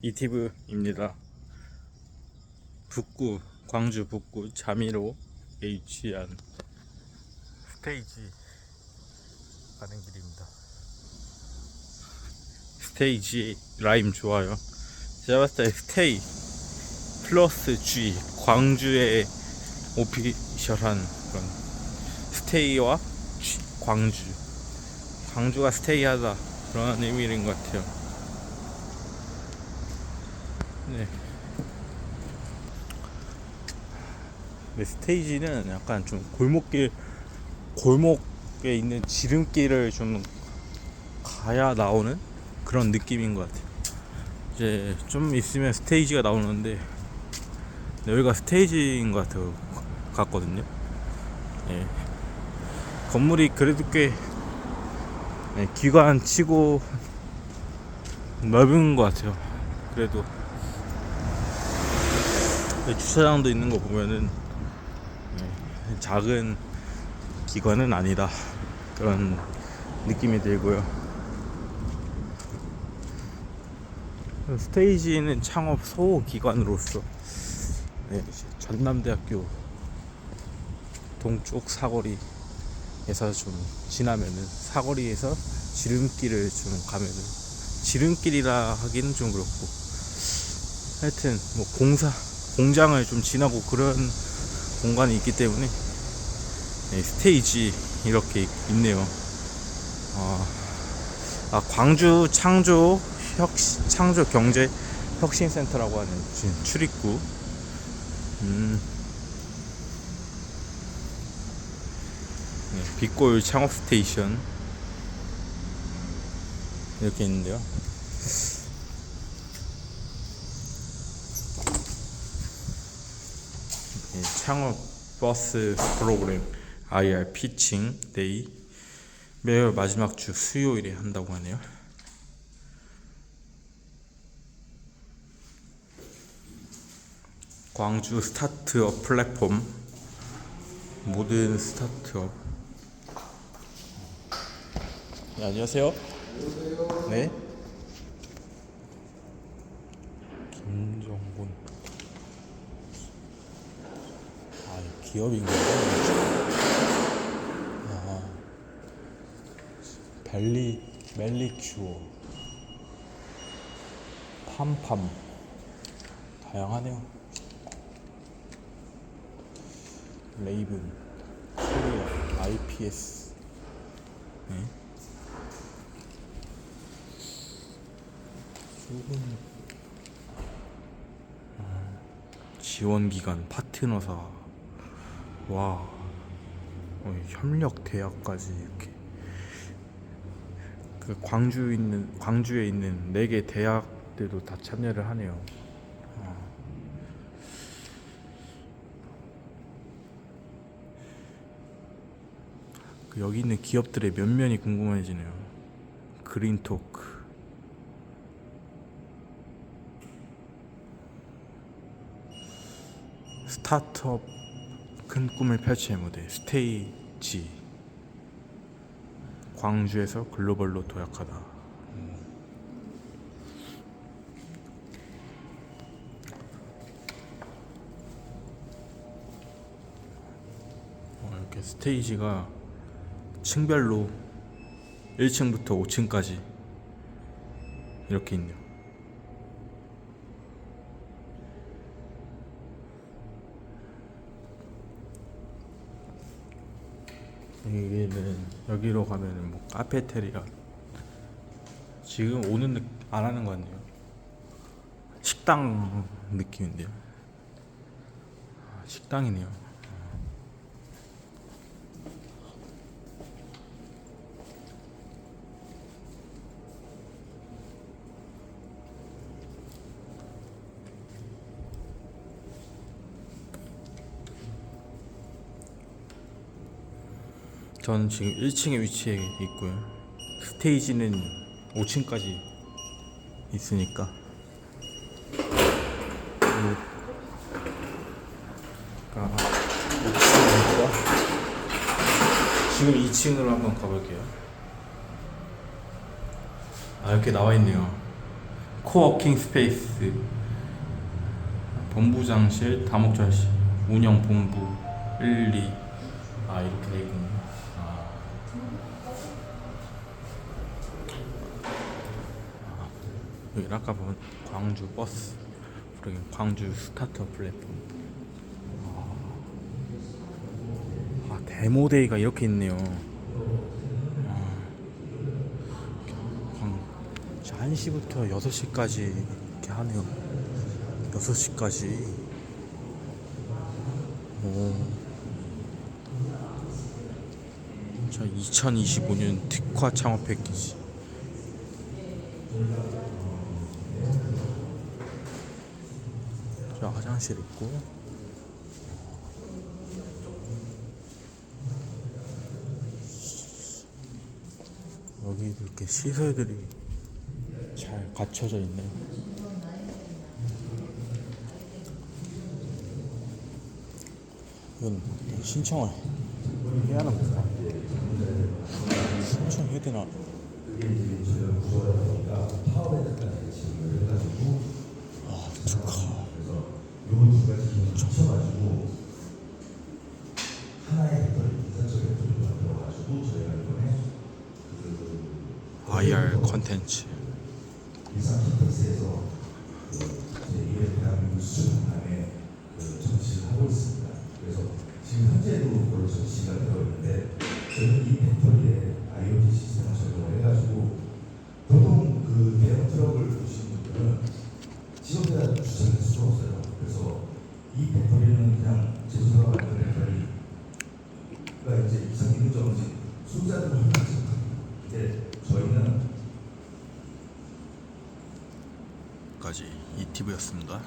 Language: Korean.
이티브입니다. 북구 광주 북구 자미로에 위치한 스테이지 가는 길입니다. 스테이지 라임 좋아요. 제가 봤을 때 스테이 플러스 G 광주의 오피셜한 그런 스테이와 G, 광주 광주가 스테이하다 그런 의미인 것 같아요. 네. 네, 스테이지는 약간 좀 골목길 골목에 있는 지름길을 좀 가야 나오는 그런 느낌인 것 같아요. 이제 좀 있으면 스테이지가 나오는데 네, 여기가 스테이지인 것 같아요. 같거든요. 예. 건물이 그래도 꽤 네, 기관 치고 넓은 것 같아요. 그래도 네, 주차장도 있는 거 보면은 네, 작은 기관은 아니다 그런 느낌이 들고요. 스테이지는 창업 소기관으로서 네, 이제 전남대학교 동쪽 사거리에서 좀 지나면은 사거리에서 지름길을 좀 가면은 지름길이라 하기는 좀 그렇고 하여튼 뭐 공사 공장을 좀 지나고 그런 공간이 있기 때문에 네, 스테이지 이렇게 있- 있네요. 아, 아, 광주 창조 혁 창조 경제 혁신 센터라고 하는 출입구. 음. 네, 빛골 창업 스테이션 이렇게 있는데요. 창업 버스 프로그램 IR 피칭 데이 매월 마지막 주 수요일에 한다고 하네요. 광주 스타트업 플랫폼 모든 스타트업 네, 안녕하세요. 네. 김정곤 아, 이 기업인가요? 아, 벨리, 멜리큐어, 팜팜, 다양하네요. 레이븐, 코리아, IPS, 네. 수분, 지원기관, 파트너사, 와, 어, 협력 대학까지 이렇게 그 광주 있는 광주에 있는 네 개 대학들도 다 참여를 하네요. 어. 그 여기 있는 기업들의 면면이 궁금해지네요. 그린토크. 스타트업 큰 꿈을 펼치는 무대 스테이지. 광주에서 글로벌로 도약하다. 어, 이렇게 스테이지가 층별로 1층부터 5층까지 이렇게 있네요 여기는 여기로 가면은 뭐 카페테리아 지금 오는 느, 안 하는 것 같네요. 식당 느낌인데요. 아, 식당이네요. 저는 지금 1층에 위치해 있고요. 스테이지는 5층까지 있으니까. 그러니까 5층이니까 지금 2층으로 한번 가볼게요. 아 이렇게 나와 있네요. 코워킹 스페이스 본부장실 다목자실 운영 본부 1, 2. 아 이렇게 돼 있군요. 아. 아, 여기 아까 본 광주 버스 그러긴 광주 스타터 플랫폼. 아, 아 데모데이가 이렇게 있네요. 광 1시부터 6시까지 이렇게 하네요. 6시까지. 오. 자, 2025년 특화 창업 패키지. 자, 화장실 있고. 여기 이렇게 시설들이 잘 갖춰져 있네요. 이건 신청을 해야 하는 건가? 신청해야 되나? 아, 축하. IR 컨텐츠. 캠퍼스에서 그 제2회 대한민국 수준단에 그 전시를 하고 있습니다. 그래서 지금 현재도 그걸 전시가 되어 있는데 저는 이 팩토리에 IoT 시스템을 적용을 해가지고 보통 그 대형 트럭을 보시는 분들은 지역에다 주차할 수가 없어요. 그래서 이 팩토리는 그냥 제조사가 만든 팩토리가 이제 이상 인정지 소비자들 활용하지 근데 저희는 까지 이티브였습니다.